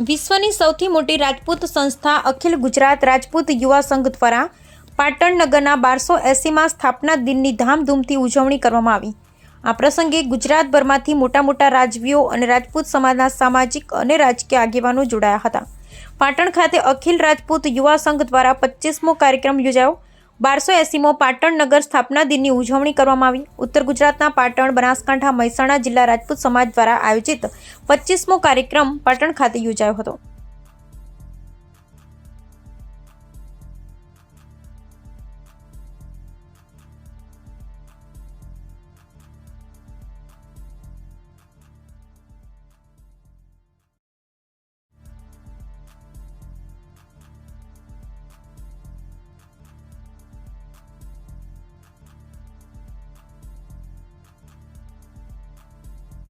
વિશ્વની સૌથી મોટી રાજપૂત સંસ્થા અખિલ ગુજરાત રાજપૂત યુવા સંઘ દ્વારા પાટણ નગરના બારસો એંસીમાં સ્થાપના દિનની ધામધૂમથી ઉજવણી કરવામાં આવી. આ પ્રસંગે ગુજરાતભરમાંથી મોટા મોટા રાજવીઓ અને રાજપૂત સમાજના સામાજિક અને રાજકીય આગેવાનો જોડાયા હતા. પાટણ ખાતે અખિલ રાજપૂત યુવા સંઘ દ્વારા પચીસમો કાર્યક્રમ યોજાયો. બારસો એસીમો પાટણ નગર સ્થાપના દિનની ઉજવણી કરવામાં આવી. ઉત્તર ગુજરાતના પાટણ, બનાસકાંઠા, મહેસાણા જિલ્લા રાજપૂત સમાજ દ્વારા આયોજિત પચીસમો કાર્યક્રમ પાટણ ખાતે યોજાયો હતો.